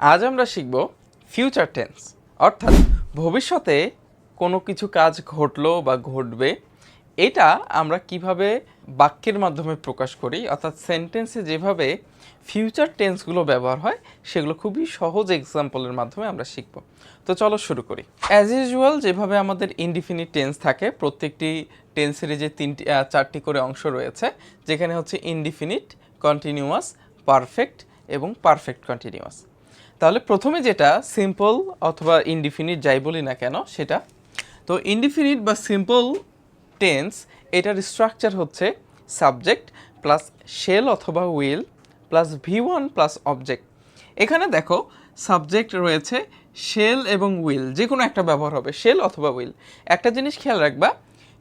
আজ আমরা শিখব ফিউচার টেন্স অর্থাৎ ভবিষ্যতে কোনো কিছু কাজ ঘটলো বা ঘটবে, এটা আমরা কীভাবে বাক্যের মাধ্যমে প্রকাশ করি, অর্থাৎ সেন্টেন্সে যেভাবে ফিউচার টেন্সগুলো ব্যবহার হয়, সেগুলো খুবই সহজ এক্সাম্পলের মাধ্যমে আমরা শিখব। তো চলো শুরু করি। অ্যাজ ইউজুয়াল যেভাবে আমাদের ইনডিফিনিট টেন্স থাকে, প্রত্যেকটি টেন্সের যে তিনটি চারটি করে অংশ রয়েছে, যেখানে হচ্ছে ইনডিফিনিট কন্টিনিউয়াস পারফেক্ট এবং পারফেক্ট কন্টিনিউয়াস তাহলে প্রথমে যেটা সিম্পল অথবা ইনডিফিনিট যাই বলি না কেন, সেটা। তো ইনডিফিনিট বা সিম্পল টেন্স এটার স্ট্রাকচার হচ্ছে সাবজেক্ট প্লাস শেল অথবা will plus V one plus object এখানে দেখো সাবজেক্ট রয়েছে শেল এবং উইল যে কোনো একটা ব্যবহার হবে শেল অথবা উইল একটা জিনিস খেয়াল রাখবা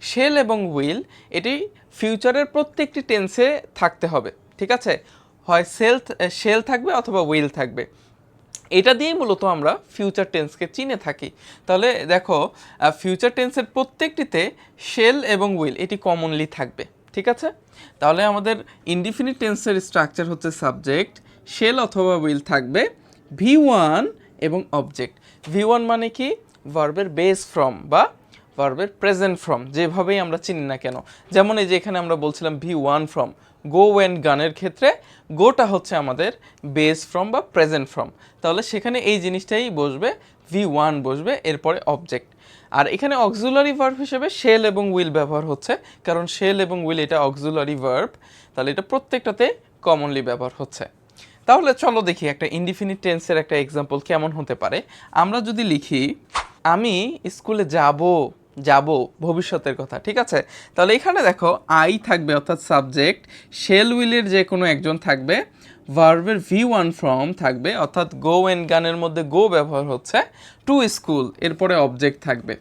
শেল এবং উইল এটি ফিউচারের প্রত্যেকটি টেন্সে থাকতে হবে, ঠিক আছে? হয় সেল শেল থাকবে অথবা উইল থাকবে। এটা দিয়েই মূলত আমরা ফিউচার টেন্সকে চিনে থাকি। তাহলে দেখো ফিউচার টেন্সের প্রত্যেকটিতে শেল এবং উইল এটি কমনলি থাকবে, ঠিক আছে? তাহলে আমাদের ইনডিফিনিট টেন্সের স্ট্রাকচার হচ্ছে সাবজেক্ট শেল অথবা উইল থাকবে ভি ওয়ান এবং অবজেক্ট ভি ওয়ান মানে কি? ভার্বের বেস ফ্রম বা ভার্বের প্রেজেন্ট ফ্রম যেভাবেই আমরা চিনি না কেন। যেমন এই যে এখানে আমরা বলছিলাম V one form go went গানের ক্ষেত্রে গোটা হচ্ছে আমাদের বেস ফ্রম বা প্রেজেন্ট ফ্রম তাহলে সেখানে এই জিনিসটাই বসবে ভি ওয়ান বসবে, এরপরে অবজেক্ট আর এখানে অক্সুলারি ভার্ব হিসেবে শেল এবং উইল ব্যবহার হচ্ছে, কারণ শেল এবং উইল এটা অক্সুলারি ভার্ব তাহলে এটা প্রত্যেকটাতে কমনলি ব্যবহার হচ্ছে। তাহলে চলো দেখি একটা ইনডিফিনিট টেন্সের একটা এক্সাম্পল কেমন হতে পারে। আমরা যদি লিখি, আমি স্কুলে যাব। যাব ভবিষ্যতের কথা, ঠিক আছে? তাহলে এখানে দেখো আই থাকবে অর্থাৎ সাবজেক্ট শেল উইলের যে কোনো একজন থাকবে ভার্বের ভি ওয়ান ফর্ম থাকবে, অর্থাৎ গো এন্ড গানের মধ্যে গো ব্যবহার হচ্ছে টু স্কুল এরপরে অবজেক্ট থাকবে।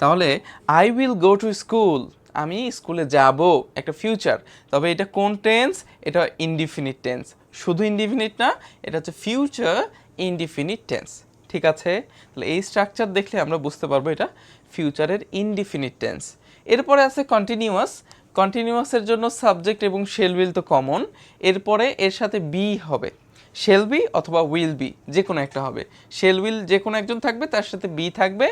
তাহলে I will go to school আমি স্কুলে যাব, একটা ফিউচার তবে এটা কোন টেন্স এটা ইনডিফিনিট টেন্স শুধু ইনডিফিনিট না, এটা হচ্ছে ফিউচার ইনডিফিনিট টেন্স ঠিক আছে? তাহলে এই স্ট্রাকচার দেখলে আমরা বুঝতে পারব এটা ফিউচারের ইনডিফিনিট টেন্স এরপরে আছে কন্টিনিউয়াস কন্টিনিউয়াসের জন্য সাবজেক্ট এবং শেল উইল তো কমন এরপরে এর সাথে বি হবে। শেল বি অথবা উইল বি যে কোনো একটা হবে। শেল উইল যে কোনো একজন থাকবে, তার সাথে বি থাকবে।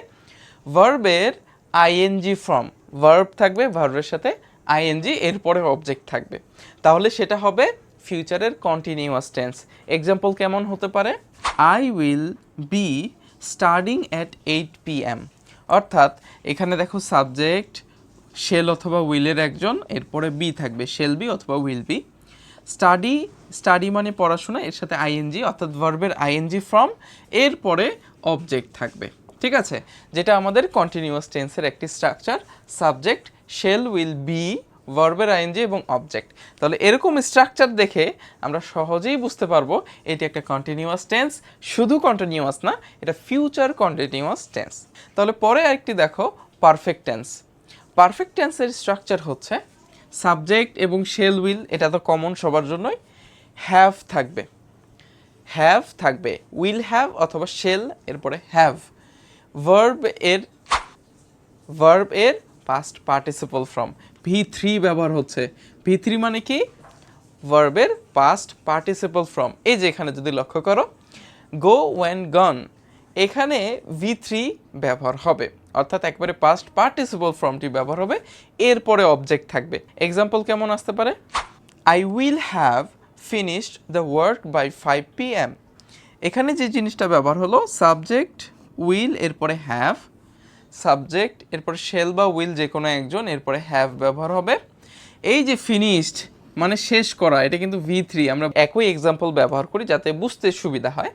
ভার্বের আইএনজি ফর্ম ভার্ব থাকবে ভার্বের সাথে আইএনজি এরপরে অবজেক্ট থাকবে। তাহলে সেটা হবে ফিউচারের কন্টিনিউয়াস টেন্স এক্সাম্পল কেমন হতে পারে? I will be starting at eight P M অর্থাৎ, এখানে দেখো সাবজেক্ট শেল অথবা উইলের একজন, এরপরে বি থাকবে শেল বি অথবা উইল বি স্টাডি স্টাডি মানে পড়াশোনা, এর সাথে আইএনজি অর্থাৎ ভার্বের আইএনজি ফর্ম এরপরে অবজেক্ট থাকবে। ঠিক আছে? যেটা আমাদের কন্টিনিউয়াস টেন্সের একটি structure subject shall will be ভার্বের আইএনজি এবং অবজেক্ট তাহলে এরকম স্ট্রাকচার দেখে আমরা সহজেই বুঝতে পারব এটি একটা কন্টিনিউয়াস টেন্স শুধু কন্টিনিউয়াস না, এটা ফিউচার কন্টিনিউয়াস টেন্স তাহলে পরে আরেকটি দেখো পারফেক্ট টেন্স পারফেক্ট টেন্সের স্ট্রাকচার হচ্ছে সাবজেক্ট এবং শেল উইল এটা তো কমন সবার জন্যই হ্যাভ থাকবে। হ্যাভ থাকবে উইল হ্যাভ অথবা শেল এরপরে হ্যাভ ভার্ব এর ভার্ব এর past participle form V three ব্যবহার হচ্ছে। ভি থ্রি মানে কি? ভার্বের পাস্ট পার্টিসিপল ফ্রম এই যে এখানে যদি লক্ষ্য করো গো ওয়েন গন এখানে ভি থ্রি ব্যবহার হবে। অর্থাৎ একবারে পাস্ট পার্টিসিপল ফর্মটি ব্যবহার হবে। এরপরে অবজেক্ট থাকবে। এক্সাম্পল কেমন আসতে পারে? I will have finished the work by five P M এখানে যে জিনিসটা ব্যবহার হলো সাবজেক্ট উইল এরপরে হ্যাভ সাবজেক্ট, এরপরে শেল বা উইল যে কোনো একজন, এরপরে হ্যাভ ব্যবহার হবে। এই যে ফিনিশড মানে শেষ করা, এটা কিন্তু ভি থ্রি আমরা একই এক্সাম্পল ব্যবহার করি যাতে বুঝতে সুবিধা হয়।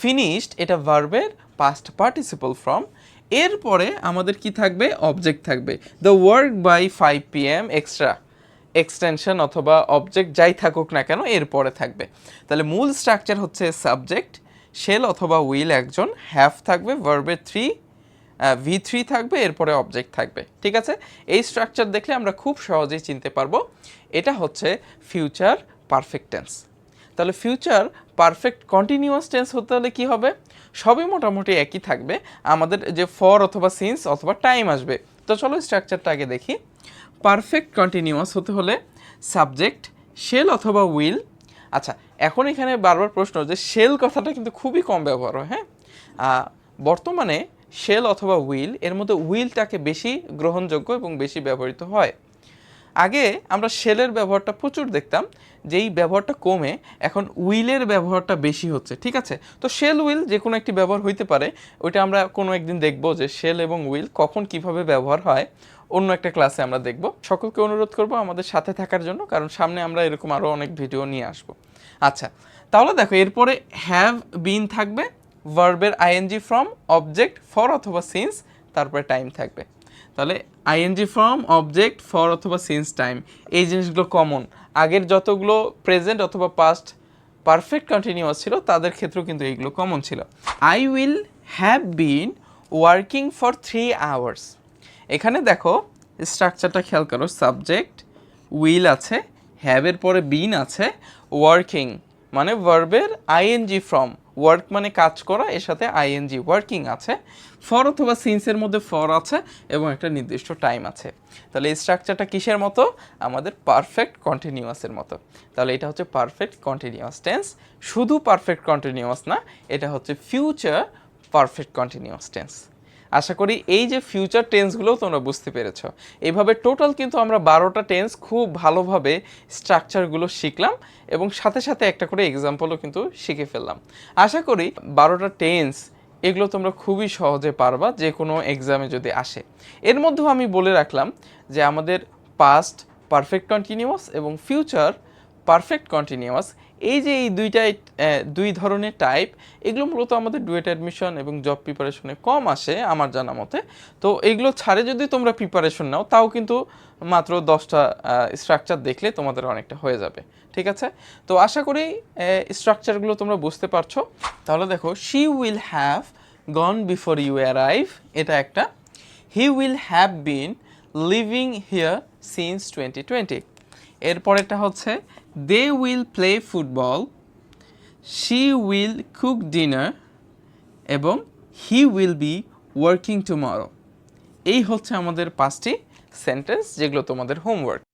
ফিনিশড এটা ভার্বের পাস্ট পার্টিসিপল ফর্ম এরপরে আমাদের কি থাকবে? অবজেক্ট থাকবে। The work by five P M extra extension অথবা অবজেক্ট যাই থাকুক না কেন, এরপরে থাকবে। তাহলে মূল স্ট্রাকচার হচ্ছে সাবজেক্ট শেল অথবা উইল একজন হ্যাভ থাকবে ভার্বের থ্রি ভি থ্রি থাকবে, এরপরে অবজেক্ট থাকবে। ঠিক আছে? এই স্ট্রাকচার দেখলে আমরা খুব সহজেই চিনতে পারব। এটা হচ্ছে ফিউচার পারফেক্ট টেন্স তাহলে ফিউচার পারফেক্ট কন্টিনিউয়াস টেন্স হতে হলে কি হবে? সবই মোটামুটি একই থাকবে। আমাদের যে ফর অথবা সিন্স অথবা টাইম আসবে। তো চলো স্ট্রাকচারটা আগে দেখি। পারফেক্ট কন্টিনিউয়াস হতে হলে সাবজেক্ট শেল অথবা উইল আচ্ছা এখন এখানে বারবার প্রশ্ন যে শেল কথাটা কিন্তু খুবই কম ব্যবহার হয় হ্যাঁ? বর্তমানে শেল অথবা উইল এর মধ্যে উইলটাকে বেশি গ্রহণযোগ্য এবং বেশি ব্যবহৃত হয়। আগে আমরা শেলের ব্যবহারটা প্রচুর দেখতাম, যেই ব্যবহারটা কমে, এখন উইলের ব্যবহারটা বেশি হচ্ছে, ঠিক আছে? তো শেল উইল যে কোনো একটি ব্যবহার হইতে পারে, ওইটা আমরা কোনো একদিন দেখব যে শেল এবং উইল কখন কীভাবে ব্যবহার হয়, অন্য একটা ক্লাসে আমরা দেখব। সকলকে অনুরোধ করব আমাদের সাথে থাকার জন্য, কারণ সামনে আমরা এরকম আরও অনেক ভিডিও নিয়ে আসব। আচ্ছা তাহলে দেখো, এরপরে হ্যাভ বিন থাকবে ভার্বের আইএনজি ফ্রম অবজেক্ট ফর অথবা সিন্স তারপরে টাইম থাকবে। তাহলে I N G form object for অথবা সিন্স টাইম এই জিনিসগুলো কমন আগের যতগুলো প্রেজেন্ট অথবা পাস্ট পারফেক্ট কন্টিনিউয়াস ছিল, তাদের ক্ষেত্রেও কিন্তু এইগুলো কমন ছিল। I will have been working for three hours এখানে দেখো স্ট্রাকচারটা খেয়াল করো সাবজেক্ট উইল আছে হ্যাভের পরে বিন আছে ওয়ার্কিং মানে ভার্বের আইএনজি ফ্রম ওয়ার্ক মানে কাজ করা, এর সাথে আইএনজি ওয়ার্কিং আছে ফর অথবা সিন্সের মধ্যে ফর আছে এবং একটা নির্দিষ্ট টাইম আছে। তাহলে এই স্ট্রাকচারটা কিসের মতো? আমাদের পারফেক্ট কন্টিনিউয়াসের মতো। তাহলে এটা হচ্ছে পারফেক্ট কন্টিনিউয়াস টেন্স শুধু পারফেক্ট কন্টিনিউয়াস না, এটা হচ্ছে ফিউচার পারফেক্ট কন্টিনিউয়াস টেন্স আশা করি এই যে ফিউচার টেন্সগুলোও তোমরা বুঝতে পেরেছ। এইভাবে টোটাল কিন্তু আমরা বারোটা টেন্স খুব ভালোভাবে স্ট্রাকচারগুলো শিখলাম এবং সাথে সাথে একটা করে এক্সাম্পলও কিন্তু শিখে ফেললাম। আশা করি বারোটা টেন্স এগুলো তোমরা খুবই সহজে পারবা যে কোনো এক্সামে যদি আসে। এর মধ্যেও আমি বলে রাখলাম যে আমাদের পাস্ট পারফেক্ট কন্টিনিউয়াস এবং ফিউচার পারফেক্ট কন্টিনিউয়াস এই যে এই দুইটাই দুই ধরনের টাইপ এগুলো মূলত আমাদের ডুয়েট অ্যাডমিশন এবং জব প্রিপারেশনে কম আসে আমার জানা মতে। তো এগুলো ছাড়ে যদি তোমরা প্রিপারেশন নাও, তাও কিন্তু মাত্র দশটা স্ট্রাকচার দেখলে তোমাদের অনেকটা হয়ে যাবে। ঠিক আছে? তো আশা করি স্ট্রাকচারগুলো তোমরা বুঝতে পারছ। তাহলে দেখো she will have gone before you arrive এটা একটা। He will have been living here since twenty twenty এরপরেরটা হচ্ছে they will play football she will cook dinner এবং he will be working tomorrow এই হচ্ছে আমাদের পাঁচটি সেন্টেন্স যেগুলো তোমাদের হোমওয়ার্ক